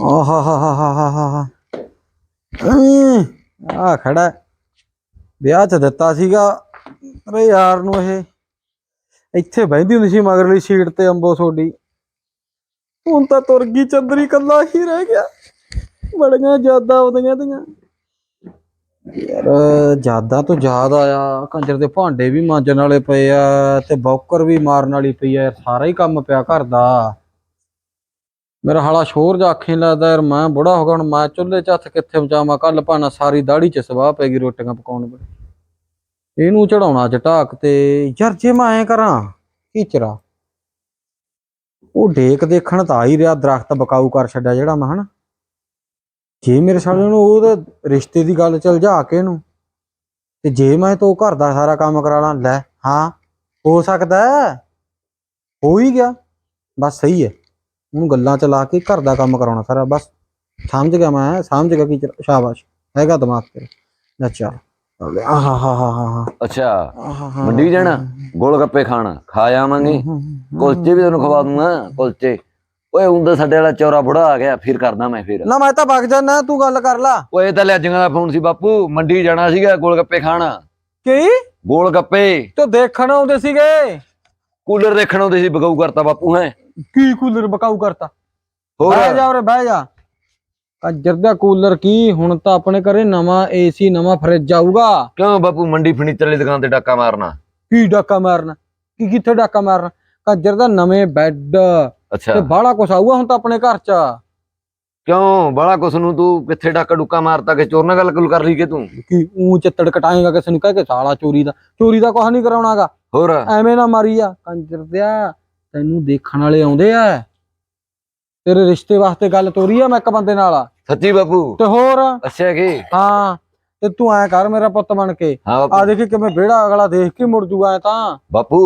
ਆਹਾ, ਹਾ ਆ ਖੜਾ ਵਿਆਹ ਚ ਦਿੱਤਾ ਸੀਗਾ। ਅਰੇ ਯਾਰ ਨੂੰ ਇਹ। ਇੱਥੇ ਬਹਿੰਦੀ ਹੁੰਦੀ ਸੀ ਮਗਰਲੀ ਸੀਟ ਤੇ ਅੰਬੋ ਸੋਡੀ ਹੁਣ ਤਾਂ ਤੁਰ ਗਈ ਚੰਦਰੀ ਕੱਲਾ ਹੀ ਰਹਿ ਗਿਆ। ਬੜੀਆਂ ਯਾਦਾਂ ਆਉਂਦੀਆਂ ਦੀਆਂ ਯਾਰ, ਯਾਦਾਂ ਤੋਂ ਯਾਦ ਆਇਆ। ਕੰਜਰ ਦੇ ਭਾਂਡੇ ਵੀ ਮਾਂਜਣ ਵਾਲੇ ਪਏ ਆ ਤੇ ਬੌਕਰ ਵੀ ਮਾਰਨ ਵਾਲੀ ਪਈ ਆ। ਯਾਰ ਸਾਰਾ ਹੀ ਕੰਮ ਪਿਆ ਘਰ ਦਾ। ਮੇਰਾ ਹਾਲਾ ਸ਼ੋਰ ਜਾ ਅੱਖੀਂ ਲੱਗਦਾ, ਯਾਰ ਮੈਂ ਬੁੜਾ ਹੋ ਗਿਆ, ਹੁਣ ਮੈਂ ਚੁੱਲ੍ਹੇ 'ਚ ਹੱਥ ਕਿੱਥੇ ਮਚਾਵਾਂ ਕੱਲ ਭਾਣਾ ਸਾਰੀ ਦਾੜੀ 'ਚ ਸਵਾਹ ਪੈ ਗਈ ਰੋਟੀਆਂ ਪਕਾਉਣ ਵੇਲੇ। ਇਹਨੂੰ ਚੜਾਉਣਾ ਚ ਢਾਕ ਤੇ, ਯਾਰ ਜੇ ਮੈਂ ਐ ਕਰਾਂ ਕੀਚਰਾ ਉਹ ਡੇਕ ਦੇਖਣ ਤਾਂ ਆ ਹੀ ਰਿਹਾ, ਦਰਖਤ ਬਕਾਊ ਕਰ ਛੱਡਿਆ ਜਿਹੜਾ ਮੈਂ ਹਨਾ। ਜੇ ਮੇਰੇ ਸਾਲੇ ਨੂੰ ਉਹਦੇ ਰਿਸ਼ਤੇ ਦੀ ਗੱਲ ਚਲ ਜਾ ਕੇ ਇਹਨੂੰ, ਤੇ ਜੇ ਮੈਂ ਤੋਂ ਘਰ ਦਾ ਸਾਰਾ ਕੰਮ ਕਰਾ ਲਾਂ, ਲੈ, ਹਾਂ, ਹੋ ਸਕਦਾ, ਹੋ ਹੀ ਗਿਆ, ਬਸ ਸਹੀ ਹੈ। ਉਹਨੂੰ ਗੱਲਾਂ ਚ ਲਾ ਕੇ ਘਰ ਦਾ ਕੰਮ ਕਰਾਉਣਾ ਸਾਰਾ ਬਸ। ਸਮਝ ਗਿਆ ਮੈਂ ਸਮਝ ਗਿਆ ਕੀ ਸ਼ਾਬਾਸ਼। ਹੈਗਾ ਦਿਮਾਗ ਤੇ ਲੈ ਚੱਲ ਆਹਾ ਹਾ ਹਾ ਹਾ ਹਾ ਅੱਛਾ। ਆਹਾ ਮੰਡੀ ਜਾਣਾ? ਗੋਲ ਗੱਪੇ ਖਾਣ। ਖਾ ਆਵਾਂਗੇ। ਕੁਲਚੇ ਵੀ ਤੈਨੂੰ ਖਵਾ ਦੂੰਗਾ ਕੁਲਚੇ। ਓਏ ਹੁੰਦਾ ਸਾਡੇ ਵਾਲਾ ਚੌਰਾ ਬੁੜਾ ਆ ਗਿਆ ਫਿਰ ਕਰਦਾ ਮੈਂ ਫਿਰ। ਨਾ ਮੈਂ ਤਾਂ ਵਗ ਜਾਣਾ ਤੂੰ ਗੱਲ ਕਰ ਲਾ। ਓਏ ਇਹ ਤਾਂ ਲੈਜੀਆਂ ਦਾ ਫੋਨ ਸੀ ਬਾਪੂ ਮੰਡੀ ਜਾਣਾ ਸੀਗਾ ਗੋਲ ਗੱਪੇ ਖਾਣ। ਕੀ? ਗੋਲ ਗੱਪੇ। ਤੂੰ ਦੇਖਣ ਆਉਂਦੇ ਸੀਗੇ। ਕੂਲਰ ਦੇਖਣ ਆਉਂਦੇ ਸੀ ਬਗਾਊ ਕਰਤਾ ਬਾਪੂ ਹੈ? ਕੀ ਕੂਲਰ ਬਕਾਊ ਕਰਤਾ? ਹੋਰ? ਬਹਿ ਜਾ ਉਰੇ ਬਹਿ ਜਾ। ਕੰਜਰ ਦਾ ਕੂਲਰ ਕੀ? ਹੁਣ ਤਾਂ ਆਪਣੇ ਘਰੇ ਨਵਾਂ ਏਸੀ ਨਵਾਂ ਫਰਿੱਜ ਆਊਗਾ। ਕਿਉਂ ਬਾਪੂ ਮੰਡੀ ਫਰਨੀਚਰ ਵਾਲੀ ਦੁਕਾਨ ਤੇ ਡਾਕਾ ਮਾਰਨਾ? ਕੀ ਡਾਕਾ ਮਾਰਨਾ? ਕੀ ਕਿੱਥੇ ਡਾਕਾ ਮਾਰਨਾ? ਕੰਜਰ ਦਾ ਨਵੇਂ ਬੈੱਡ ਅੱਛਾ। ਤੇ ਬਾਹਲਾ ਕੁਛ ਆਊਗਾ ਹੁਣ ਤਾਂ ਆਪਣੇ ਘਰ ਚ। ਕਿਉਂ? ਬੜਾ ਕੁਛ ਨੂੰ ਤੂੰ ਕਿੱਥੇ ਡਾਕਾ ਡੁੱਕਾ ਮਾਰਤਾ? ਕਿ ਚੋਰ ਨਾਲ ਗੱਲ ਗੁੱਲ ਕਰ ਲਈ ਕਿ ਤੂੰ? ਕੀ ਊਂ ਚੱਤੜ ਕਟਾਏਗਾ ਕਿਸੇ ਨੂੰ? ਕਹਿ ਕੇ ਸਾਲਾ ਚੋਰੀ ਦਾ। ਚੋਰੀ ਦਾ ਕੁਛ ਨਹੀਂ ਕਰਾਉਣਾਗਾ। ਹੋਰ? ਐਵੇਂ ਨਾ ਮਾਰੀ ਆ ਕੰਜਰ ਦਿਆ ਤੈਨੂੰ ਦੇਖਣ ਵਾਲੇ ਆਉਂਦੇ ਆ। ਤੇਰੇ ਰਿਸ਼ਤੇ ਵਾਸਤੇ ਗੱਲ ਤੋਰੀ ਆ ਮੈਂ ਇੱਕ ਬੰਦੇ ਨਾਲ। ਸੱਚੀ ਬਾਪੂ? ਤੇ ਹੋਰ? ਅੱਛਾ ਕੀ? ਹਾਂ ਤੇ ਤੂੰ ਐ ਕਰ ਮੇਰਾ ਪੁੱਤ ਬਣ ਕੇ। ਆ ਦੇਖੀ ਕਿਵੇਂ ਵਿਹੜਾ ਅਗਲਾ ਦੇਖ ਕੇ ਮੁੜ ਜੂਗਾ ਤਾਂ। ਬਾਪੂ।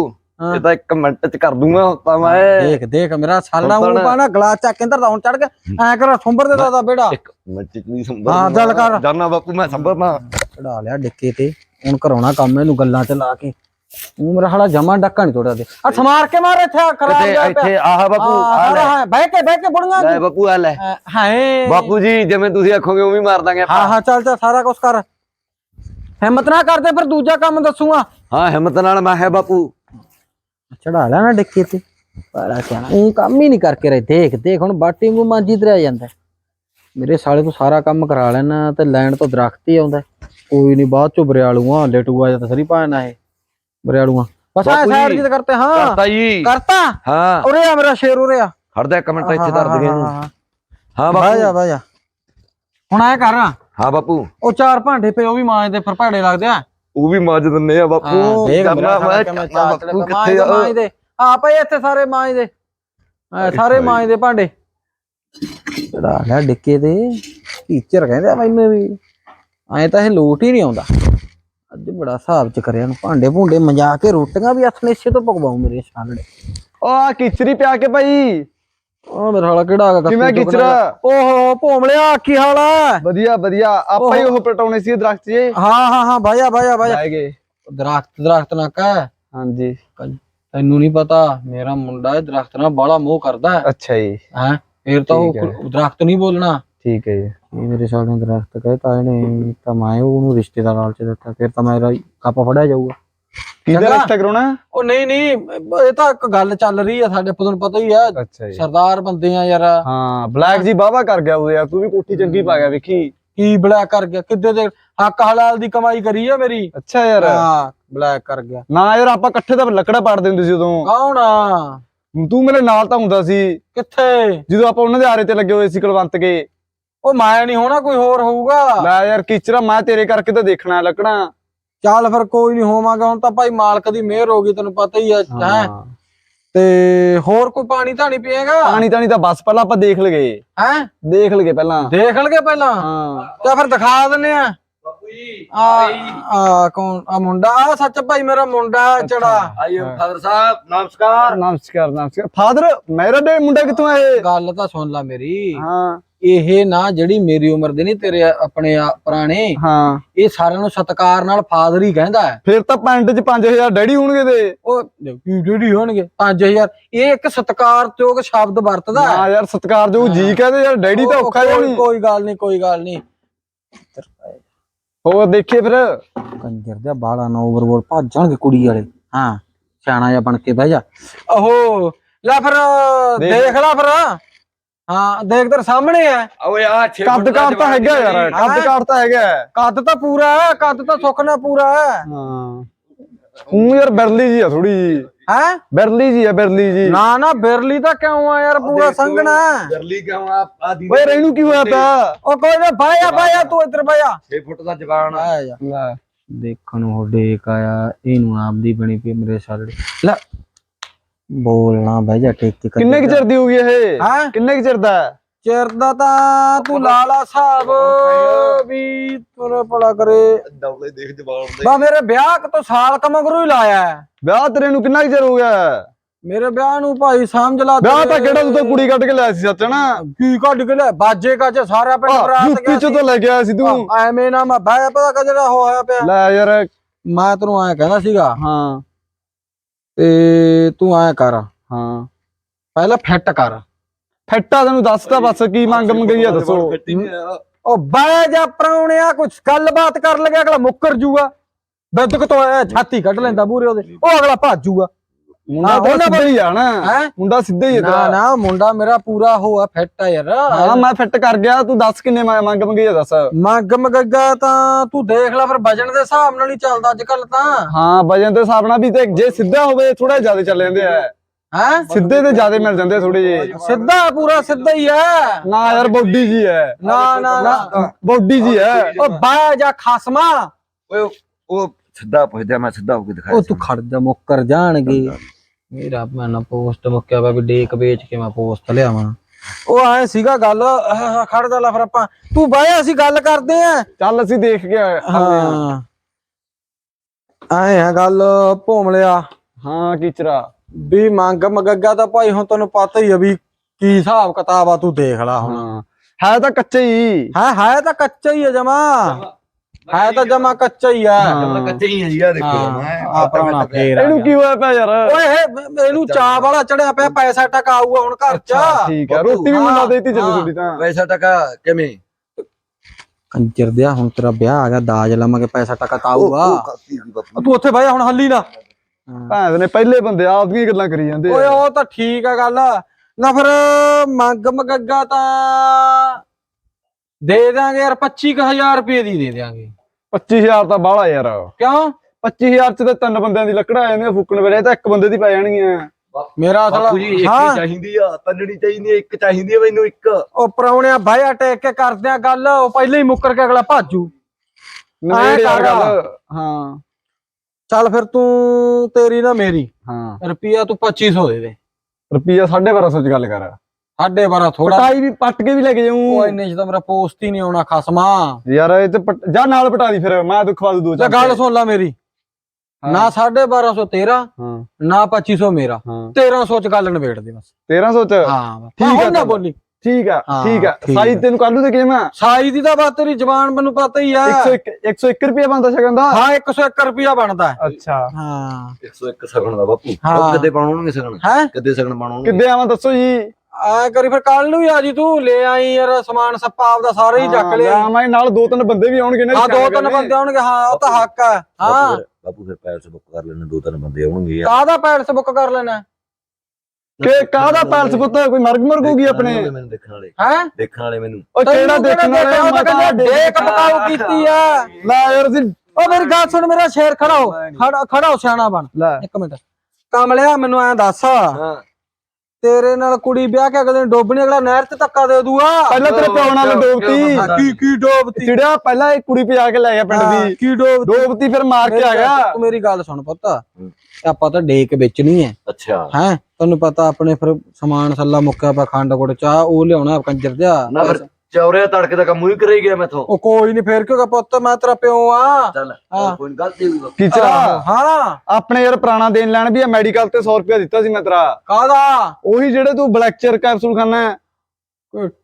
ਇਹ ਤਾਂ ਇੱਕ ਮਿੰਟ ਚ ਕਰ ਦੂੰਗਾ ਤਾਂ ਮੈਂ। ਦੇਖ ਦੇਖ ਮੇਰਾ ਸਾਲਾ ਉਹ ਪਾਣਾ ਗਲਾਸ ਚੱਕ ਅੰਦਰ ਦਾ ਹੁਣ ਚੜ ਕੇ ਐ ਕਰ ਠੁੰਬਰ ਦੇ ਦਾ ਵਿਹੜਾ। ਇੱਕ ਮਿੰਟ ਚ ਨਹੀਂ ਸੰਭਲ ਹਾਂ, ਚੱਲ ਕਰ। ਜਾਨਾ ਬਾਪੂ ਮੈਂ ਸੰਭਲਣਾ ਚੜਾ ਲਿਆ ਡਿੱਕੇ ਤੇ। ਹੁਣ ਕਰਾਉਣਾ ਕੰਮ ਇਹਨੂੰ ਗੱਲਾਂ ਚ ਲਾ ਕੇ। ਉਹ ਮੇਰਾ ਹਾਲਾ ਜਮਾ ਡੱਕਾ ਨਹੀਂ ਤੋੜਿਆ ਦੇ ਆ ਸਮਾਰ ਕੇ ਮਾਰ ਇੱਥੇ ਖਰਾਬ ਜਾ ਇੱਥੇ ਆਹ ਬਾਪੂ ਆ ਲੈ। ਹਾਂ ਬਹਿ ਕੇ ਬਹਿ ਕੇ ਬੁੜੀਆਂ ਲੈ ਬਾਪੂ ਆ ਲੈ। ਹਾਏ। ਬਾਪੂ ਜੀ ਜਿਵੇਂ ਤੁਸੀਂ ਆਖੋਗੇ ਉਵੇਂ ਮਾਰ ਦਾਂਗੇ ਆਪਾਂ। ਹਾਂ ਹਾਂ ਚੱਲ ਚੱਲ ਸਾਰਾ ਕੁਝ ਕਰ। ਹਿੰਮਤ ਨਾ ਕਰਦੇ ਫਿਰ ਦੂਜਾ ਕੰਮ ਦੱਸੂਗਾ। ਹਾਂ ਹਿੰਮਤ ਨਾਲ ਮੈਂ ਹੈ ਬਾਪੂ। ਚੜਾ ਲੈ ਨਾ ਡਿੱਕੇ ਤੇ। ਬੜਾ ਸਿਆਣਾ ਉਹ ਕੰਮ ਹੀ ਨਹੀਂ ਕਰਕੇ ਰਹੇ। ਦੇਖ ਦੇਖ ਹੁਣ ਬਾਟੀ ਨੂੰ ਮਾਂਜੀ ਤਰਿਆ ਜਾਂਦਾ। ਮੇਰੇ ਸਾਲੇ ਤੋਂ ਸਾਰਾ ਕੰਮ ਕਰਾ ਲੈਣਾ ਤੇ ਲੈਣ ਤੋਂ ਦਰਖਤ ਹੀ ਆਉਂਦਾ। ਕੋਈ ਨਹੀਂ ਬਾਅਦ ਚੋਂ ਬਰਿਆਲੂਆਂ ਲੇਟੂਆ ਜਾਂ ਤਾਂ ਸਰੀ ਪਾਣਾ ਇਹ। ਬਰਿਆਲੂਆਂ ਬਸ ਆ ਬਾਪੂ ਸਾਈਡ ਜੀ, ਕਰਤੇ ਹਾਂ। ਕਰਤਾ ਜੀ। ਕਰਤਾ? ਹਾਂ। ਉਰੇ ਆ ਮੇਰਾ ਸ਼ੇਰ ਉਰੇ ਆ। ਖੜਦਾ ਇੱਕ ਮਿੰਟ ਇੱਥੇ ਦਈਏ ਇਹਨੂੰ। ਹਾਂ ਹਾਂ ਬਹਿ ਜਾ ਬਾਪੂ। ਬਹਿ ਜਾ ਹੁਣ ਐ ਕਰ। ਹਾਂ ਬਾਪੂ। ਉਹ ਚਾਰ ਭਾਂਡੇ ਪਏ ਉਹ ਵੀ ਮਾਂਜਦੇ ਫਿਰ ਭਾੜੇ ਲੱਗਦੇ ਆ। ਉਹ ਵੀ ਮਾਜ ਦਿੰਨੇ ਆ ਬਾਪੂ। ਕਰਨਾ ਸਾਲਾ ਮੈਂ ਕਿਵੇਂ ਕਰਨਾ ਬਾਪੂ ਕਿੱਥੇ ਆ? ਮਾਂਜਦੇ ਆ ਭਾਈ ਇੱਥੇ ਸਾਰੇ ਮਾਂਜਦੇ ਆ ਸਾਰੇ ਮਾਂਜਦੇ ਭਾਂਡੇ। ਚੜਾ ਲਿਆ ਡਿੱਕੇ ਤੇ ਟੀਚਰ ਕਹਿੰਦੇ ਆ ਮੈਨੂੰ ਵੀ। ਐ ਤਾਂ ਇਹ ਲੋਟ ਹੀ ਨਹੀਂ ਆਉਂਦਾ। ਅੱਜ ਬੜਾ ਹਿਸਾਬ ਚ ਕਰਿਆ ਨੂੰ ਭਾਂਡੇ ਭੁੰਡੇ ਮੰਜਾ ਕੇ ਰੋਟੀਆਂ ਵੀ ਹੱਥ ਨੇਸੇ ਤੋਂ ਪਕਵਾਉ ਮੇਰੇ ਛਾਲੜੇ ਆ ਕਿਚਰੀ ਪਿਆ ਕੇ ਭਾਈ। ਉਹ ਮੇਰਾ ਹਾਲਾ ਕਿਹੜਾ ਆ ਗਿਆ ਕਿਵੇਂ ਕਿਚਰਾ? ਓਹੋ ਭੋਮਲਿਆ ਕੀ ਹਾਲ। ਆ ਵਧੀਆ ਵਧੀਆ। ਆਪਾਂ ਹੀ ਉਹ ਪਟਾਉਣੇ ਸੀ ਦਰਖਤ ਜੇ। ਹਾਂ ਹਾਂ ਹਾਂ ਭਾਇਆ ਭਾਇਆ ਭਾਇਆ ਲੈ ਗਏ। ਦਰਖਤ ਦਰਖਤ ਨਾ ਕਹਿ। ਹਾਂਜੀ। ਤੈਨੂੰ ਨਹੀਂ ਪਤਾ ਮੇਰਾ ਮੁੰਡਾ ਦਰਖਤ ਨਾਲ ਬਾਲਾ ਮੋਹ ਕਰਦਾ। ਹੈ ਅੱਛਾ ਜੀ। ਹੈਂ? ਫਿਰ ਤਾਂ। ਉਹ ਦਰਖਤ ਨਹੀਂ ਬੋਲਣਾ। ਠੀਕ ਹੈ ਜੀ। ਇਹ ਮੇਰੇ ਸਾਲ ਨੇ ਦਰਖਤ ਕਹਿਤਾ ਇਹਨੇ ਤਾਂ ਮੈਂ ਉਹਨੂੰ ਰਿਸ਼ਤੇਦਾਰ ਨਾਲ ਚ ਦਿੱਤਾ ਫਿਰ ਤਾਂ ਮੇਰਾ ਕੱਪ ਫੜਿਆ ਜਾਊਗਾ। ਕਿਹਦਾ। ਰਿਸ਼ਤਾ ਕਰਾਉਣਾ? ਉਹ ਨਹੀਂ ਨਹੀਂ ਇਹ ਤਾਂ ਇੱਕ ਗੱਲ ਚੱਲ ਰਹੀ ਆ ਸਾਡੇ ਤੁਹਾਨੂੰ ਪਤਾ ਹੀ ਆ ਸਰਦਾਰ ਬੰਦੇ ਆ ਯਾਰ। ਹਾਂ ਬਲੈਕ ਜੀ ਬਾਵਾ ਕਰ ਗਿਆ ਉਹ ਯਾਰ ਤੂੰ ਵੀ ਕੋਠੀ ਚੰਗੀ ਪਾ ਗਿਆ ਵੇਖੀ। ਕੀ ਬਲੈਕ ਕਰ ਗਿਆ ਕਿੱਦੇ ਦੇ ਹੱਕ ਹਲਾਲ ਦੀ ਕਮਾਈ ਕਰੀ ਆ ਮੇਰੀ। ਅੱਛਾ ਯਾਰ। ਹਾਂ ਬਲੈਕ ਕਰ ਗਿਆ। ਨਾ ਯਾਰ ਆਪਾਂ ਇਕੱਠੇ ਤਾਂ ਲੱਕੜਾ ਪਾੜਦੇ ਹੁੰਦੇ ਸੀ ਉਦੋਂ। ਕੌਣ ਆ? ਤੂੰ ਮੇਰੇ ਨਾਲ ਤਾਂ ਹੁੰਦਾ ਸੀ। ਕਿੱਥੇ? ਜਦੋਂ ਆਪਾਂ ਉਹਨਾਂ ਦੇ ਆਰੇ ਤੇ ਲੱਗੇ ਹੋਏ ਸੀ ਕੁਲਵੰਤ ਕੇ। ਉਹ ਮੈਂ ਨਹੀਂ ਹੋਣਾ ਕੋਈ ਹੋਰ ਹੋਊਗਾ। ਲੈ ਯਾਰ ਕਿਚਰਾ ਮੈਂ ਤੇਰੇ ਕਰਕੇ ਤਾਂ ਦੇਖਣਾ ਲੱਕੜਾ। ਚੱਲ ਫਿਰ ਕੋਈ ਨਹੀਂ ਹੋਵਾਂਗਾ ਹੁਣ ਤਾਂ ਭਾਈ ਮਾਲਕ ਦੀ ਮਿਹਰ ਹੋ ਗਈ ਤੈਨੂੰ ਪਤਾ ਹੀ ਆ ਹੈਂ। ਹਾਂ। ਤੇ ਹੋਰ ਕੋਈ ਪਾਣੀ ਧਾਣੀ ਪੀਏਗਾ? ਪਾਣੀ ਤਾਣੀ ਤਾਂ ਬਸ ਪਹਿਲਾਂ ਆਪਾਂ ਦੇਖ ਲਗੇ ਹੈ? ਦੇਖ ਲਗੇ ਪਹਿਲਾਂ। ਦੇਖ ਲਗੇ ਪਹਿਲਾਂ? ਹਾਂ। ਤੇ ਫਿਰ ਦਿਖਾ ਦਿੰਨੇ ਆ ਬਾਪੂ ਜੀ ਆ ਆ ਕੌਣ? ਆ ਮੁੰਡਾ ਆ ਸੱਚ ਭਾਈ ਮੇਰਾ ਮੁੰਡਾ ਚੜਾ। ਆਇਓ ਫਾਦਰ ਸਾਹਿਬ ਨਮਸਕਾਰ। ਨਮਸਕਾਰ ਨਮਸਕਾਰ। ਫਾਦਰ ਮੇਰਾ ਦੇ ਮੁੰਡਾ ਕਿੱਥੋਂ ਆਏ ਗੱਲ ਤਾਂ ਸੁਣ ਲੈ ਮੇਰੀ। ਹਾਂ। ਇਹ ਨਾ ਜਿਹੜੀ ਮੇਰੀ ਉਮਰ ਦੇ ਨਹੀਂ ਤੇਰੇ ਆਪਣੇ ਆ ਪੁਰਾਣੇ। ਹਾਂ। ਇਹ ਸਾਰਿਆਂ ਨੂੰ ਸਤਕਾਰ ਨਾਲ ਫਾਦਰ ਹੀ ਕਹਿੰਦਾ ਹੈ। ਫਿਰ ਤਾਂ ਪਿੰਡ 'ਚ 5000 ਡੈਡੀ ਹੋਣਗੇ ਤੇ। ਉਹ ਕੀ ਜਿਹੜੀ ਹੋਣਗੇ? 5000 ਇਹ ਇੱਕ ਸਤਕਾਰਯੋਗ ਸ਼ਬਦ ਵਰਤਦਾ ਹੈ। ਹਾਂ ਯਾਰ ਸਤਿਕਾਰਯੋਗ ਜੀ ਕਹਦੇ ਯਾਰ ਡੈਡੀ ਤਾਂ ਉਹ ਔਖਾ ਜਿਹਾ ਕੋਈ- ਨਹੀਂ। ਕੋਈ ਗੱਲ ਨਹੀਂ ਕੋਈ ਗੱਲ ਨਹੀਂ। ਹੋਰ ਦੇਖੇ ਫਿਰ। ਕੰਜਰ ਦਾ ਬਾਲਾ ਨਾ ਓਵਰ ਬੋਲ ਭੱਜਣਗੇ ਕੁੜੀ ਵਾਲੇ। ਹਾਂ। ਸਿਆਣਾ ਜਿਹਾ ਬਣ ਕੇ ਬਹਿ ਜਾ। ਓਹੋ ਲੈ ਫਿਰ। ਦੇਖ ਲੈ ਫਿਰ। ਹਾਂ ਦੇਖ ਤੇਰੇ ਸਾਹਮਣੇ ਹੈ ਓਏ ਆ ਕੱਦ ਕਾਠ ਤਾਂ ਹੈਗਾ ਯਾਰ ਕੱਦ ਕਾਠ ਤਾਂ ਹੈਗਾ। ਕੱਦ ਤਾਂ ਪੂਰਾ ਹੈ ਕੱਦ ਤਾਂ ਸੁੱਖ ਨਾਲ ਪੂਰਾ ਹੈ। ਹਾਂ। ਹੂੰ ਯਾਰ ਬਰਲੀ ਜੀ ਆ ਥੋੜੀ ਜੀ। ਹੈ? ਬਰਲੀ ਜੀ ਆ ਬਰਲੀ ਜੀ। ਨਾ ਨਾ ਬਿਰਲੀ ਤਾਂ ਕਿਉਂ ਆ ਯਾਰ ਪੂਰਾ ਸੰਗਣਾ ਹੈ। ਜਰਲੀ ਕਿਉਂ ਆ? ਆ ਦੀ ਓਏ ਰਹਿਣੂ ਕੀ ਹੋਇਆ ਪਿਆ ਉਹ ਕੋਈ ਨਾ ਬਾਇਆ ਬਾਇਆ ਤੂੰ ਇੱਧਰ ਬਾਇਆ 6 ਫੁੱਟ ਦਾ ਜਵਾਨ ਆ। ਦੇਖਣ ਨੂੰ ਉਹ ਡੇਕ ਆਇਆ ਇਹਨੂੰ ਆਪਦੀ ਬਣੀ ਪਈ ਮੇਰੇ ਸਾਲੜੇ ਲੈ ਬੋਲਣਾ ਬਹਿ ਜਾ ਟੇਕ ਕੇ ਕਿੰਨੇ ਕੁ ਚਿਰ ਦੀ ਹੋ ਗਈ ਇਹ? ਹੈਂ? ਕਿੰਨੇ ਕੁ ਚਿਰ ਦਾ ਹੈ? ਚਿਰ ਦਾ ਤਾਂ ਤੂੰ ਲਾਲਾ ਸਾਹਿਬ ਵੀ ਤੁਰੇ ਭਲਾ ਕਰੇ। ਦੌਲੇ ਦੇਖ ਜਵਾਨ ਬਾ ਮੇਰੇ ਵਿਆਹ ਕ ਤੋਂ ਸਾਲ ਕਮਗਰੂ ਹੀ ਲਾਇਆ ਹੈ। ਵਿਆਹ ਤੇਰੇ ਨੂੰ ਕਿੰਨਾ ਕੁ ਚਿਰ ਹੋ ਗਿਆ ਹੈ? ਮੇਰੇ ਵਿਆਹ ਨੂੰ ਭਾਈ ਸਮਝ ਲਾ ਵਿਆਹ ਤਾਂ ਤੇਰੇ- ਕਿਹੜਾ ਤੂੰ ਤਾਂ ਕੁੜੀ ਕੱਢ ਕੇ ਲਿਆ ਸੀ ਸੱਚ ਨਾ ਕੀ ਕੱਢ ਕੇ ਲੈ ਬਾਜੇ ਕਾ ਚ ਸਾਰਾ ਪਿੰਡ ਬਰਾਤ ਯੂਪੀ ਚ ਤਾਂ ਲੈ ਕੇ ਆਇਆ ਸੀ ਤੂੰ। ਆਹ, ਐਵੇਂ ਨਾ ਮੈਂ ਬਾਇਆ ਪਤਾ ਕਾ ਜਿਹੜਾ ਹੋਇਆ ਪਿਆ? ਲੈ ਯਾਰ। ਮੈਂ ਤੈਨੂੰ ਐਂ ਕਹਿੰਦਾ ਸੀਗਾ ਹਾਂ। ਤੇ ਤੂੰ ਐਂ ਕਰ ਹਾਂ। ਪਹਿਲਾਂ ਫਿੱਟ ਕਰ। ਫੱਟਾ ਤੈਨੂੰ ਦੱਸਤਾ ਬਸ ਕੀ ਮੰਗ ਮੰਗਈ ਆ ਦੱਸੋ। ਉਹ ਬਾਇਆ ਜਾ ਪਰਾਉਣਿਆ ਕੁਛ ਗੱਲਬਾਤ ਕਰ ਲਗਿਆ ਅਗਲਾ ਮੁੱਕਰ ਜੂਗਾ। ਬਿੰਦਕ ਤੋਂ ਐ ਛਾਤੀ ਕੱਢ ਲੈਂਦਾ ਮੂਰੇ ਉਹਦੇ। ਉਹ ਅਗਲਾ ਭੱਜ ਜੂਗਾ। ਮੁੰਡਾ ਤਾਂ ਉਹਨਾਂ ਸਿੱਧਾ ਹੀ ਆ ਨਾ। ਹੈ? ਮੁੰਡਾ ਸਿੱਧਾ ਹੀ ਹੈ ਨਾ ਤੇਰਾ। ਨਾ ਮੁੰਡਾ ਮੇਰਾ ਪੂਰਾ ਹੋਆ ਫਿੱਟ ਆ ਯਾਰ। ਹਾਂ ਮੈਂ ਫਿੱਟ ਕਰ ਗਿਆ ਤੂੰ ਦੱਸ ਕਿੰਨੇ ਮੈਂ ਮੰਗ ਮੰਗੀ ਆ ਦੱਸ। ਮੰਗ ਮਗੱਗਾ ਤਾਂ ਤੂੰ ਦੇਖ ਲੈ ਫਿਰ ਵਜਨ ਦੇ ਹਿਸਾਬ ਨਾਲ ਹੀ ਚੱਲਦਾ ਅੱਜ ਕੱਲ ਤਾਂ। ਹਾਂ ਵਜਨ ਦੇ ਹਿਸਾਬ ਨਾਲ ਵੀ ਤੇ ਜੇ ਸਿੱਧਾ ਹੋਵੇ ਥੋੜਾ ਜ਼ਿਆਦਾ ਚੱਲ ਜਾਂਦੇ ਆ। ਹੈ? ਸਿੱਧੇ ਤੇ ਜ਼ਿਆਦਾ ਮਿਲ ਜਾਂਦੇ ਥੋੜੇ ਜੇ ਸਿੱਧਾ ਪੂਰਾ ਸਿੱਧਾ ਹੀ ਹੈ ਨਾ ਯਾਰ ਬੋਡੀ ਜੀ ਹੈ। ਨਾ ਨਾ ਨਾ। ਬੋਡੀ ਜੀ ਹੈ। ਉਹ ਬਾਇਆ ਜਾ ਖਸਮਾ। ਓਏ ਉਹ ਸਿੱਧਾ ਪੁੱਛਦਾ ਮੈਂ ਸਿੱਧਾ ਹੋ ਕੇ ਦਿਖਾਇਆ ਉਹ ਤੂੰ ਖੜ ਜਾ ਮੁੱਕਰ ਜਾਣਗੇ। ਮੇਰਾ ਮੈਂ ਨਾ ਪੋਸਟ ਮੁੱਕਿਆ ਵਾ ਵੀ ਡੇਕ ਵੇਚ ਕੇ ਮੈਂ ਪੋਸਟ ਲਿਆਵਾਂ। ਉਹ ਐ ਸੀਗਾ ਗੱਲ ਆਹ, ਖੜ ਜਾ ਲੈ ਫਿਰ ਆਪਾਂ। ਤੂੰ ਬਾਇਆ ਅਸੀਂ ਗੱਲ ਕਰਦੇ ਆ। ਚੱਲ ਅਸੀਂ ਦੇਖ ਕੇ ਆਏ ਹਾਂ। ਐ ਆ ਗੱਲ ਭੋਮਲਿਆ। ਹਾਂ ਕੀਚਰਾ। ਵੀ ਮੰਗ ਮਗੱਗਾ ਤਾਂ ਭਾਈ ਹੁਣ ਤੈਨੂੰ ਪਤਾ ਹੀ ਆ ਵੀ ਕੀ ਹਿਸਾਬ ਕਿਤਾਬ ਆ ਤੂੰ ਦੇਖ ਲੈ ਹੁਣ। ਹਾਂ। ਹੈ ਤਾਂ ਕੱਚੇ ਹੀ। ਹੈ ਹੈ ਤਾਂ ਕੱਚਾ ਹੀ ਆ ਜਮਾ। ਹੈ ਤਾਂ ਜਮਾ ਕੱਚਾ ਹੀ ਆ। ਹਾਂ। ਕੱਚੇ ਹੀ ਆ ਜੀ ਆ ਦੇਖੋ ਹਾਂ, ਆ ਪੁਰਾਣਾ ਫੇਰ ਆ ਇਹਨੂੰ। ਕੀ ਹੋਇਆ ਪਿਆ ਯਾਰ? ਓਏ ਇਹ- ਇਹਨੂੰ ਚਾਹ ਵਾਲਾ ਚੜਿਆ ਪਿਆ ਪੈਸਾ ਟਕਾ ਆਊਗਾ ਹੁਣ ਘਰ ਚ। ਠੀਕ ਹੈ ਰੋਟੀ ਵੀ ਮੁੰਡਾ ਦੇਤੀ ਚੱਲੀ ਹਾਂ। ਤੁਹਾਡੀ ਤਾਂ। ਪੈਸਾ ਟਕਾ ਕਿਵੇਂ? ਕੰਜਰ ਦਿਆ ਹੁਣ ਤੇਰਾ ਵਿਆਹ ਆ ਗਿਆ ਦਾਜ ਲਵਾਂਗੇ ਪੈਸਾ ਟਕਾ ਤਾਂ ਆਊਗਾ। ਕਾਤੀ ਹੋਈ ਬਾਪੂ। ਤੂੰ ਉੱਥੇ ਬਹਿ ਜਾ ਹੁਣ ਹੱਲੀ ਨਾ ਭੈਣ ਨੇ ਪਹਿਲੇ ਬੰਦੇ ਆਪਦੀਆਂ ਗੱਲਾਂ ਕਰੀ ਜਾਂਦੇ ਓਏ ਆ। ਉਹ ਤਾਂ ਠੀਕ ਆ ਗੱਲ। ਨਾ ਫਿਰ ਮੰਗ ਮਗੱਗਾ ਤਾਂ ਦੇ ਦਾਂਗੇ ਯਾਰ 25000 ਰੁਪਏ ਦੀ ਦੇ ਦਿਆਂਗੇ। 25000 ਤਾਂ ਬਾਹਲਾ ਯਾਰ। ਕਿਉਂ? 25000 ਚ ਤਾਂ ਤਿੰਨ ਬੰਦਿਆਂ ਦੀ ਲੱਕੜਾ ਆ ਜਾਂਦੀਆਂ ਫੁੱਕਣ ਵੇਲੇ ਤਾਂ ਇੱਕ ਬੰਦੇ ਦੀ ਪੈ ਜਾਣਗੀਆਂ। ਮੇਰਾ ਅਸਲ ਬਾਪੂ ਜੀ ਇੱਕ ਹਾਂ। ਹੀ ਚਾਹੀਦੀ ਆ ਤੰਨਣੀ ਚਾਹੀਦੀ ਆ ਇੱਕ ਚਾਹੀਦੀ ਆ ਮੈਨੂੰ ਇੱਕ। ਉਹ ਪਰੌਣਿਆ ਭਾਇਆ ਟੇਕ ਕੇ ਕਰਦੇ ਆ ਗੱਲ ਉਹ ਪਹਿਲਾਂ ਹੀ ਮੁੱਕਰ ਕੇ ਅਗਲਾ ਭਾਜੂ। ਨਵੇੜ ਯਾਰ ਕਰ। ਗੱਲ। ਹਾਂ। ਚੱਲ ਫਿਰ ਤੂੰ ਤੇਰੀ ਨਾ ਮੇਰੀ। ਹਾਂ। ਰੁਪਿਆ ਤੂੰ 2500 ਦੇ ਦੇ। ਰੁਪਈਆ 1250 ਚ ਗੱਲ ਕਰ। ਸਾਡੇ ਬਾਰਾ ਥੋੜਾ ਪਟਾਈ ਵੀ ਪੱਟ ਕੇ ਵੀ ਲੈ ਕੇ ਉਹ ਜਾਊਂ ਇੰਨੇ ਚ ਤਾਂ ਮੇਰਾ ਪੋਸਟ ਹੀ ਨਹੀਂ ਆਉਣਾ ਖਸਮਾ। ਯਾਰ ਇਹ ਤੇ ਪਟ- ਜਾ ਨਾਲ ਪਟਾ ਦੀ ਫਿਰ ਮੈਂ ਤੂੰ ਖਵਾ ਦੂ ਤੇ ਗੱਲ ਸੁਣ ਲੈ ਮੇਰੀ। ਹਾਂ। ਨਾ 1250 ਤੇਰਾ ਹਾਂ। ਨਾ 2500 ਮੇਰਾ। ਹਾਂ। 1300 ਚ ਗੱਲ ਨਿਬੇੜ ਦੇ ਬਸ। 1300 ਚ? ਹਾਂ। ਠੀਕ ਠੀਕ ਆ ਹੈ ਨਾ। ਬੋਲੀ। ਠੀਕ ਆ ਹਾਂ, ਠੀਕ ਆ। ਠੀਕ ਆ। ਤੈਨੂੰ ਕੱਲ ਨੂੰ ਦੇ ਕੇ ਮੈਂ ਸਾਈ ਦੀ ਤਾਂ ਬਾਤ ਤੇਰੀ ਜ਼ਬਾਨ ਮੈਨੂੰ ਪਤਾ ਹੀ ਆ। 101 101 ਰੁਪਏ ਬੰਦਾ ਸਕਣ ਦਾ? ਹਾਂ 101 ਰੁਪਿਆ ਬਣਦਾ। ਹੈ। ਅੱਛਾ ਹਾਂ 101 ਸਗਣ ਦਾ ਬਾਪੂ। ਹਾਂ। ਉਹ ਕਿੱਦੇ ਪਾਉਣਗੇ ਸਗਣ ਹੈ? ਕਿੱਦੇ ਸਗਣ ਪਾਉਣਗੇ? ਕਿੱਦੇ ਆਵਾਂ ਦੱਸੋ ਜੀ? ਆ ਕਰੀ ਫਿਰ ਕੱਲ ਨੂੰ ਹੀ ਆ ਜੀ ਤੂੰ ਲੈ ਆਈ ਯਾਰ ਸਮਾਨ ਸੱਪਾ ਆਪਦਾ ਸਾਰੇ ਹੀ ਚੱਕ ਲਿਆ ਹਾਂ ਮੈਂ ਨਾਲ ਦੋ ਤਿੰਨ ਬੰਦੇ ਵੀ ਆਉਣਗੇ ਨਾ ਹਾਂ ਦੋ ਤਿੰਨ ਬੰਦੇ ਆਉਣਗੇ ਹਾਂ ਉਹ ਤਾਂ ਹੱਕ ਆ ਹਾਂ। ਬਾਪੂ ਫਿਰ- ਪੈਸੇ ਬੁੱਕ ਕਰ ਲੈਣੇ ਦੋ ਤਿੰਨ ਬੰਦੇ ਆਉਣਗੇ ਯਾਰ ਕਾਹਦਾ ਪੈਲਸ ਬੁੱਕ ਕਰ ਲੈਣਾ? ਕਿ ਕਾਹਦਾ ਪੈਲਸ ਪੁੱਤ ਕੋਈ ਮਰਗ ਮਰਗ ਆਪਣੇ ਦੇਖਣ ਵਾਲੇ ਮੈਨੂੰ ਦੇਖਣ ਵਾਲੇ। ਹੈ? ਦੇਖਣ ਵਾਲੇ ਮੈਨੂੰ। ਉਹ ਕਿਹੜਾ ਦੇਖਣ ਵਾਲਾ? ਉਹ ਤਾਂ ਕਹਿੰਦਾ ਡੇਕ ਪਕਾਉ ਕੀਤੀ ਆ। ਲੈ ਯਾਰ ਜੀ। ਉਹ ਮੇਰੀ ਗੱਲ ਸੁਣ ਮੇਰਾ ਸ਼ੇਰ ਖੜਾ ਹੋ ਖੜਾ ਖੜਾ ਹੋ ਸਿਆਣਾ ਬਣ। ਲੈ। ਇੱਕ ਮਿੰਟ। ਕਮਲਿਆ ਮੈਨੂੰ ਐਂ ਦੱਸ। ਹਾਂ। ਤੇਰੇ ਨਾਲ ਕੁੜੀ ਵਿਆਹ ਕੇ ਅਗਲੇ ਨੂੰ ਡੋਬਣੀ ਅਗਲਾ ਨਹਿਰ 'ਚ ਧੱਕਾ ਦੇ ਦੂਗਾ ਪਹਿਲਾਂ ਤੇਰੇ ਪਿਓ ਨਾਲ ਡੋਬਤੀ। ਕੀ ਕੀ ਡੋਬਤੀ? ਚਿੜਿਆ ਪਹਿਲਾਂ ਇਹ ਕੁੜੀ ਪਿਆ ਕੇ ਲੈ ਗਿਆ ਪਿੰਡ ਦੀ। ਕੀ ਡੋਬਤੀ? ਡੋਬਤੀ ਫਿਰ ਮਾਰ ਕੇ ਆ ਗਿਆ। ਤੂੰ ਮੇਰੀ ਗੱਲ ਸੁਣ ਪੁੱਤ। ਆਪਾਂ ਤਾਂ ਡੇਕ ਵੇਚਣੀ ਹੈ। ਅੱਛਾ। ਹੈ? ਤੈਨੂੰ ਪਤਾ ਆਪਣੇ ਫਿਰ ਸਮਾਨ ਸੱਲਾ ਮੁੱਕਿਆ ਪਿਆ ਖੰਡ ਗੁੜ ਚਾਹ ਉਹ ਲਿਆਉਣਾ ਕੰਜਰ ਜਿਹਾ। ਨਾ ਫਿਰ ਚੌਰੇ ਤੜਕੇ ਦਾ ਕੰਮ ਹੀ ਕਰੀ ਗਿਆ ਮੈਥੋਂ। ਉਹ ਕੋਈ ਨਹੀਂ ਫੇਰ ਕਿਉਂਕਿ ਪੁੱਤ ਮੈਂ ਤੇਰਾ ਪਿਓ ਆ। ਚੱਲ ਹਾਂ। ਕੋਈ ਨੀ, ਗਲਤੀ ਹੋਈ ਬਾਪੂ ਕਿਚਰਾ ਹਾਂ। ਆਪਣੇ ਯਾਰ ਪੁਰਾਣਾ ਦੇਣ ਲੈਣ ਵੀ ਆ ਮੈਡੀਕਲ ਤੇ 100 ਰੁਪਏ ਦਿੱਤਾ ਸੀ ਮੈਂ ਤੇਰਾ। ਕਾਹਦਾ? ਉਹੀ ਜਿਹੜੇ ਤੂੰ ਬਲੈਕਚਰ ਕੈਪਸੂਲ ਖਾਣਾ ਹੈ।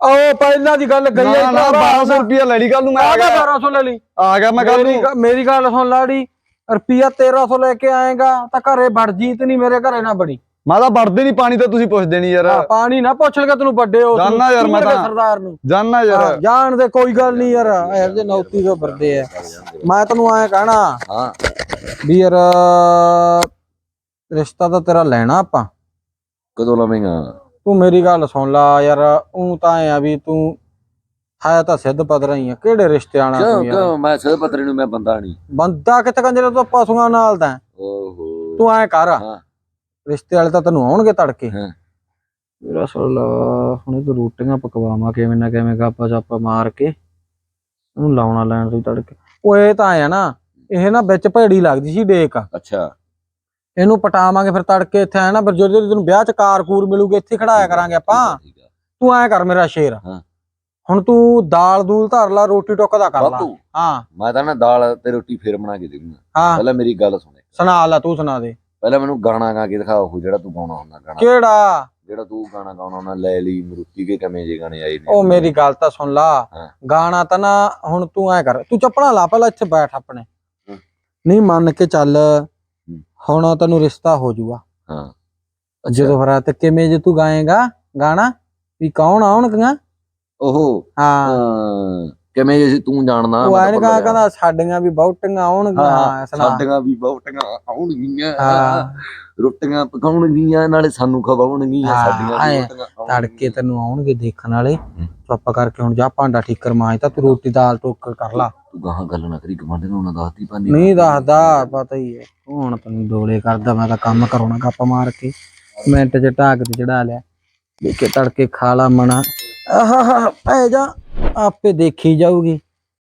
ਆਓ ਪਹਿਲਾਂ ਦੀ ਗੱਲ ਗਈ ਨਾ ਨਾ 1200 ਰੁਪਿਆ ਲੈ ਲਈ ਕੱਲ ਨੂੰ ਮੈਂ ਆ ਗਿਆ। 1200 ਲੈ ਲਈ? ਆ ਗਿਆ ਮੈਂ ਕੱਲ ਮੇਰੀ ਨੂੰ। ਗ- ਮੇਰੀ ਗੱਲ ਸੁਣ ਲਾੜੀ। ਰੁਪਿਆ 1300 ਲੈ ਕੇ ਆਏਗਾ ਤਾਂ ਘਰੇ ਵੜ ਜੀਤ ਨਹੀਂ ਮੇਰੇ ਘਰੇ ਨਾ ਬੜੀ ਮੈਂ ਤਾਂ ਵੜਦੇ ਨਹੀਂ ਪਾਣੀ ਤਾਂ ਤੁਸੀਂ ਪੁੱਛਦੇ ਨਹੀਂ ਯਾਰ। ਆ, ਪਾਣੀ ਨਾ ਪੁੱਛ ਲਗਾ ਤੈਨੂੰ ਵੱਡੇ ਹੋ ਤੂੰ- ਜਾਨਾ ਯਾਰ ਤੂੰ ਮੈਂ ਤਾਂ। ਸਰਦਾਰ ਨੂੰ? ਜਾਨਾ ਹਾਂ, ਯਾਰ ਜਾਣ ਦੇ ਕੋਈ ਗੱਲ ਨਹੀਂ ਯਾਰ ਇਹੋ ਜਿਹੇ ਨੌਤੀ ਤੋਂ ਵਰਦੇ ਆ। ਮੈਂ ਤੈਨੂੰ ਐਂ ਕਹਿਣਾ ਹਾਂ। ਵੀ ਯਾਰ ਰਿਸ਼ਤਾ ਤਾਂ ਤੇਰਾ ਲੈਣਾ ਆਪਾਂ। ਕਦੋਂ ਲਵੇਂਗਾ? ਤੂੰ ਮੇਰੀ ਗੱਲ ਸੁਣ ਲਾ ਯਾਰ ਉਹ ਤਾਂ ਐ ਆ ਵੀ ਤੂੰ ਹੈ ਤਾਂ ਸਿੱਧ ਪਦਰਾ ਹੀ ਆ ਕਿਹੜੇ ਰਿਸ਼ਤੇ ਆਣਾ ਤੂੰ ਯਾਰ? ਕਿਉਂ? ਮੈਂ ਸਹਿ ਪਤਰੀ ਨੂੰ ਮੈਂ ਬੰਦਾ ਨਹੀਂ ਬੰਦਾ ਕਿੱਥੇ ਕੰਜਰੇ ਤੋਂ ਪਸ਼ੂਆਂ ਨਾਲ ਦਾ ਓਹੋ। ਤੂੰ ਐ ਕਰ। ਹਾਂ। ਰਿਸ਼ਤੇ ਵਾਲੇ ਤਾਂ ਤੈਨੂੰ ਆਉਣਗੇ ਤੜਕੇ। ਹਾਂ। ਮੇਰਾ ਸੁਣ ਲਾ ਹੁਣੇ ਤੂੰ ਰੋਟੀਆਂ ਪਕਵਾਵਾਂ ਕਿਵੇਂ ਨਾ ਕਿਵੇਂ ਗੱਪਾ ਛਾਪਾ ਮਾਰ ਕੇ ਉਹਨੂੰ ਲਾਉਣਾ ਲੈਣ ਤੋਂ ਤੜਕੇ। ਉਹ ਇਹ ਤਾਂ ਆ ਨਾ ਇਹ ਨਾ ਵਿੱਚ ਭੇੜੀ ਲੱਗਦੀ ਸੀ ਡੇਕ। ਅੱਛਾ। ਇਹਨੂੰ ਪਟਾਵਾਂਗੇ ਫਿਰ ਤੜਕੇ ਇੱਥੇ ਆਇਆ ਨਾ ਫਿਰ ਜਦੋਂ ਤੈਨੂੰ ਵਿਆਹ ਚ ਕਾਰ ਕੂਰ ਮਿਲੂਗੀ ਇੱਥੇ ਖੜਾਇਆ ਕਰਾਂਗੇ ਆਪਾਂ। ਤੂੰ ਐ ਕਰ ਮੇਰਾ ਸ਼ੇਰ। ਹਾਂ। ਹੁਣ ਤੂੰ ਦਾਲ ਦੂਲ ਧਰ ਲਾ ਰੋਟੀ ਟੁੱਕ ਦਾ ਕਰ ਲਾ। ਹਾਂ। ਮੈਂ ਤਾਂ ਨਾ ਦਾਲ ਤੇ ਰੋਟੀ ਫੇਰ ਬਣਾ ਕੇ ਦੇਵਾਂਗਾ ਪਹਿਲਾਂ ਮੇਰੀ ਗੱਲ ਸੁਣੇ। ਸੁਣਾ ਲਾ ਤੂੰ ਸੁਣਾ ਦੇ। ਪਹਿਲਾਂ ਮੈਨੂੰ ਗਾਣਾ ਗਾ ਕੇ ਦਿਖਾ ਉਹ ਜਿਹੜਾ ਤੂੰ ਗਾਉਣਾ ਹੁੰਦਾ ਗਾਣਾ। ਕਿਹੜਾ? ਜਿਹੜਾ ਤੂੰ ਗਾਣਾ ਗਾਉਣਾ ਹੁੰਦਾ ਲੈ ਲਈ ਮਰੂਤੀ ਕੇ ਕਮੇ ਜੇ ਗਾਣੇ ਆਏ ਨੇ। ਉਹ ਮੇਰੀ ਗੱਲ ਤਾਂ ਸੁਣ ਲਾ। ਗਾਣਾ ਤਾਂ ਨਾ ਹੁਣ ਤੂੰ ਐ ਕਰ ਤੂੰ ਚੱਪਣਾ ਲਾ ਪਹਿਲਾਂ ਇੱਥੇ ਬੈਠ ਆਪਣੇ। ਨਹੀਂ ਮੰਨ ਕੇ ਚੱਲ ਹੁਣ ਤੈਨੂੰ ਰਿਸ਼ਤਾ ਹੋ ਜਾਊਗਾ ਹਾਂ। ਜਦੋਂ ਫਿਰ ਤੇ ਕਿਵੇਂ ਜੇ ਤੂੰ ਗਾਏਗਾ ਗਾਣਾ ਵੀ ਕੌਣ ਆਉਣਗੀਆਂ? ਉਹ ਹਾਂ। ਹਾਂ, ਕਿਵੇਂ ਜੇ ਤੂੰ ਜਾਣਦਾ ਉਹ ਮੈਂ ਐਨ ਗਿਆ। ਕਹਿੰਦਾ ਸਾਡੀਆਂ ਵੀ ਬਹੁਟੀਆਂ ਆਉਣਗੀਆਂ ਸਾਡੀਆਂ ਵੀ ਬਹੁਟੀਆਂ ਆਉਣਗੀਆਂ। ਰੋਟੀਆਂ ਪਕਾਉਣਗੀਆਂ ਨਾਲੇ ਸਾਨੂੰ ਖਵਾਉਣਗੀਆਂ ਸਾਡੀਆਂ। ਤੜਕੇ ਤੈਨੂੰ ਆਉਣਗੇ ਦੇਖਣ ਵਾਲੇ। ਚੁੱਪ ਕਰਕੇ ਹੁਣ ਜਾ ਭਾਂਡਾ ਠੀਕਰ ਮਾਂਜ ਤਾਂ ਤੂੰ ਰੋਟੀ ਦਾਲ ਟੋਕਰ ਕਰ ਲਾ। ਤੂੰ ਗਾਹਾਂ ਗੱਲ ਨਾ ਕਰੀ ਗਵਾਂਢ ਨੂੰ ਨਾ ਦੱਸਦੀ ਪਾਣੀ ਨਹੀਂ ਦੱਸਦਾ ਪਤਾ ਹੀ ਹੈ। ਹੁਣ ਤੈਨੂੰ ਦੋਲੇ ਕਰਦਾ ਮੈਂ ਤਾਂ ਕੰਮ ਕਰਾਉਣਾ ਗੱਪ ਮਾਰ ਕੇ। ਮਿੰਟ ਚ ਢਾਕ ਤੇ ਚੜਾ ਲਿਆ। ਦੇਖੇ ਤੜਕੇ ਖਾ ਲਾ ਮਣਾ। ਆਹਾ ਪੈ ਜਾ। ਆਪੇ ਦੇਖੀ ਜਾਊਗੀ।